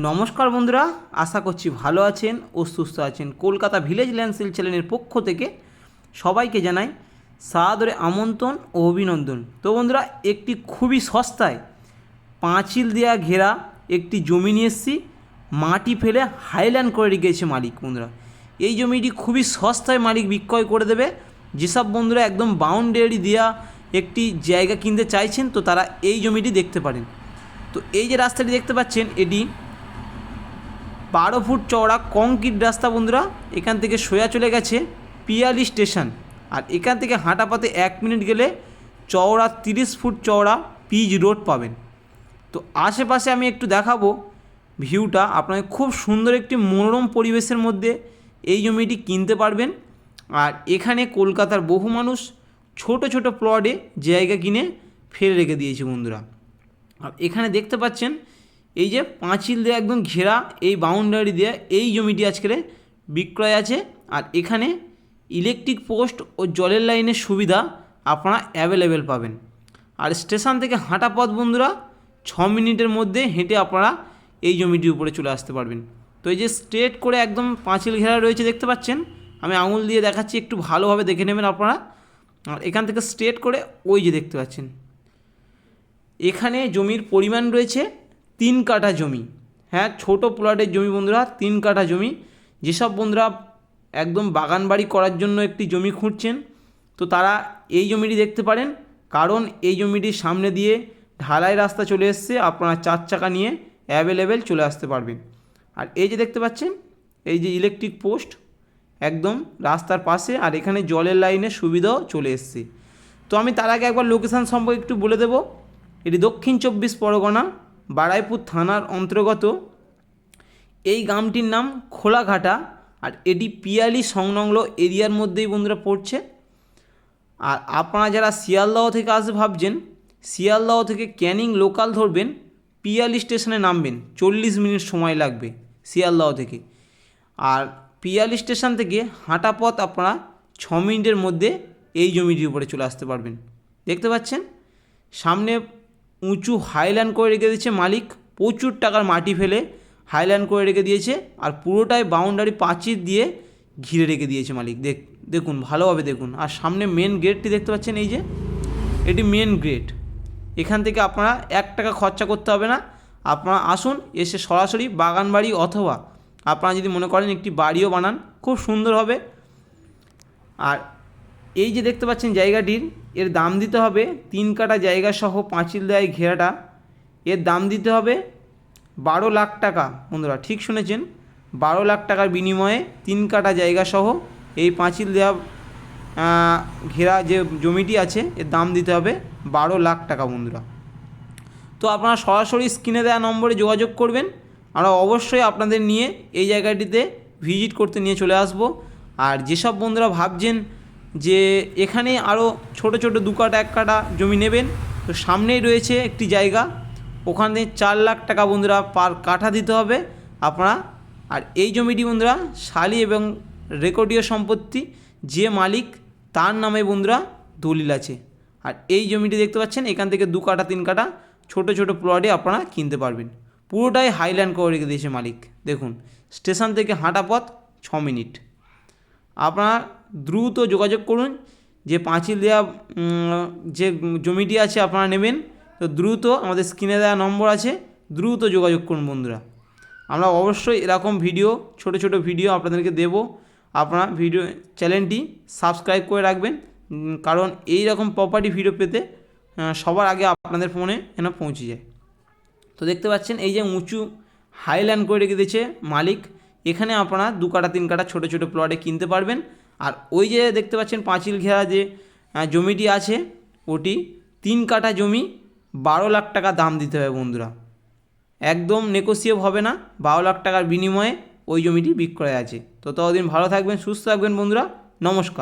নমস্কার বন্ধুরা, আশা করছি ভালো আছেন ও সুস্থ আছেন। কলকাতা ভিলেজ ল্যান্ডসেল চ্যানেলের পক্ষ থেকে সবাইকে জানাই সাদরে আমন্ত্রণ ও অভিনন্দন। তো বন্ধুরা, একটি খুবই সস্তায় পাঁচিল দেওয়া ঘেরা একটি জমি নিয়ে এসেছি। মাটি ফেলে হাইল্যান্ড করে রেখেছে মালিক বন্ধুরা। এই জমিটি খুবই সস্তায় মালিক বিক্রয় করে দেবে। যেসব বন্ধুরা একদম বাউন্ডারি দেওয়া একটি জায়গা কিনতে চাইছেন, তো তারা এই জমিটি দেখতে পারেন। তো এই যে রাস্তাটি দেখতে পাচ্ছেন, এটি বারো ফুট চওড়া কংক্রিট রাস্তা, বন্ধুরা, এখান থেকে সোয়া চলে গেছে পিয়ালি স্টেশন। আর এখান থেকে হাঁটা পথে এক মিনিট গেলে চওড়া তিরিশ ফুট চওড়া পিচ রোড পাবেন। তো আশেপাশে আমি একটু দেখাবো ভিউটা। আপনাকে খুব সুন্দর একটি মনোরম পরিবেশের মধ্যে এই জমিটি কিনতে পারবেন। আর এখানে কলকাতার বহু মানুষ ছোট ছোট প্লটে জায়গা কিনে ফেলে রেখে দিয়েছে, বন্ধুরা। আর এখানে দেখতে পাচ্ছেন এই যে পাঁচিল দিয়ে একদম ঘেরা, এই বাউন্ডারি দিয়ে এই জমিটি আজকের বিক্রয় আছে। আর এখানে ইলেকট্রিক পোস্ট ও জলের লাইনের সুবিধা আপনারা অ্যাভেলেবেল পাবেন। আর স্টেশন থেকে হাঁটা পথ বন্ধুরা, ছ মিনিটের মধ্যে হেঁটে আপনারা এই জমিটির উপরে চলে আসতে পারবেন। তো এই যে স্ট্রেট করে একদম পাঁচিল ঘেরা রয়েছে, দেখতে পাচ্ছেন? আমি আঙুল দিয়ে দেখাচ্ছি, একটু ভালোভাবে দেখে নেবেন আপনারা। আর এখান থেকে স্ট্রেট করে ওই যে দেখতে পাচ্ছেন। এখানে জমির পরিমাণ রয়েছে তিন কাঠা জমি। হ্যাঁ ছোট প্লটের জমি বন্ধুরা, তিন কাঠা জমি। যেসব বন্ধুরা একদম বাগান বাড়ি করার জন্য একটি জমি খুঁজছেন, তো তারা এই জমিটি দেখতে পারেন। কারণ এই জমিটির সামনে দিয়ে ঢালাই রাস্তা চলে এসছে, আপনারা চার চাকা নিয়ে অ্যাভেলেবেল চলে আসতে পারবেন। আর এই যে দেখতে পাচ্ছেন, এই যে ইলেকট্রিক পোস্ট একদম রাস্তার পাশে, আর এখানে জলের লাইনের সুবিধাও চলে এসছে। তো আমি তার আগে একবার লোকেশান সম্পর্কে একটু বলে দেবো। এটি দক্ষিণ চব্বিশ পরগনা বারাইপুর থানার অন্তর্গত। এই গ্রামটির নাম খোলাঘাটা। আর এটি পিয়ালি সংলগ্ন এরিয়ার মধ্যেই বন্ধুরা পড়ছে। আর আপনারা যারা শিয়ালদহ থেকে আসবে ভাবছেন, শিয়ালদহ থেকে ক্যানিং লোকাল ধরবেন, পিয়ালি স্টেশনে নামবেন। চল্লিশ মিনিট সময় লাগবে শিয়ালদহ থেকে। আর পিয়ালি স্টেশন থেকে হাঁটা পথ আপনারা ছ মিনিটের মধ্যে এই জমিটির উপরে চলে আসতে পারবেন। দেখতে পাচ্ছেন? সামনে উঁচু হাইল্যান্ড করে রেখে দিয়েছে মালিক। প্রচুর টাকার মাটি ফেলে হাইল্যান্ড করে রেখে দিয়েছে আর পুরোটাই বাউন্ডারি পাঁচির দিয়ে ঘিরে রেখে দিয়েছে মালিক। দেখ, দেখুন, ভালোভাবে দেখুন। আর সামনে মেন গেটটি দেখতে পাচ্ছেন এই যে, এটি মেন গেট এখান থেকে আপনারা এক টাকা খরচা করতে হবে না। আপনারা আসুন, এসে সরাসরি বাগান বাড়ি অথবা আপনারা যদি মনে করেন একটি বাড়িও বানান, খুব সুন্দর হবে। আর এই যে দেখতে পাচ্ছেন জায়গাটির, এর দাম দিতে হবে তিন কাটা জায়গা সহ পাঁচিল দেয় ঘেরাটা। এর দাম দিতে হবে বারো লাখ টাকা, বন্ধুরা ঠিক শুনেছেন? বারো লাখ টাকার বিনিময়ে তিন কাটা জায়গা সহ এই পাঁচিল দেওয়া ঘেরা যে জমিটি আছে, এর দাম দিতে হবে বারো লাখ টাকা, বন্ধুরা। তো আপনারা সরাসরি স্ক্রিনে দেওয়া নম্বরে যোগাযোগ করবেন। আমরা অবশ্যই আপনাদের নিয়ে এই জায়গাটিতে ভিজিট করতে নিয়ে চলে আসব। আর যেসব বন্ধুরা ভাবছেন যে এখানে আরও ছোট ছোট দু কাটা এক কাটা জমি নেবেন। তো সামনেই রয়েছে একটি জায়গা। ওখানে চার লাখ টাকা বন্ধুরা পার কাঠা দিতে হবে আপনারা। আর এই জমিটি বন্ধুরা শালি এবং রেকর্ডীয় সম্পত্তি যে মালিক, তার নামে বন্ধুরা দলিল আছে। আর এই জমিটি দেখতে পাচ্ছেন, এখান থেকে দু কাটা তিন কাটা ছোট ছোট প্লটে আপনারা কিনতে পারবেন। পুরোটাই হাইল্যান্ড করে রেখে দিয়েছে মালিক। দেখুন, স্টেশন থেকে হাঁটা পথ ছ মিনিট। আপনারা দ্রুত যোগাযোগ করুন। যে পাঁচিল দেওয়া যে জমিটি আছে আপনারা নেবেন, তো দ্রুত আমাদের স্ক্রিনে দেওয়া নম্বর আছে, দ্রুত যোগাযোগ করুন বন্ধুরা। আমরা অবশ্যই এরকম ভিডিও, ছোট ছোট ভিডিও আপনাদেরকে দেব। আপনারা ভিডিও, চ্যানেলটি সাবস্ক্রাইব করে রাখবেন কারণ এই রকম প্রপার্টি ভিডিও পেতে সবার আগে আপনাদের ফোনে যেন পৌঁছে যায়। তো দেখতে পাচ্ছেন, এই যে উঁচু হাইল্যান্ড করে রেখে দিয়েছে মালিক। এখানে আপনারা দু কাটা, তিন কাটা ছোটো ছোটো প্লটে কিনতে পারবেন। আর ওই যে দেখতে পাচ্ছেন পাঁচিল ঘেরা যে জমিটি আছে, ওটি তিন কাটা জমি, বারো লাখ টাকা দাম দিতে হবে বন্ধুরা। একদম নেকোসিয়েব হবে না, বারো লাখ টাকার বিনিময়ে ওই জমিটি বিক্রয় আছে। তো ততদিন ভালো থাকবেন, সুস্থ থাকবেন বন্ধুরা, নমস্কার।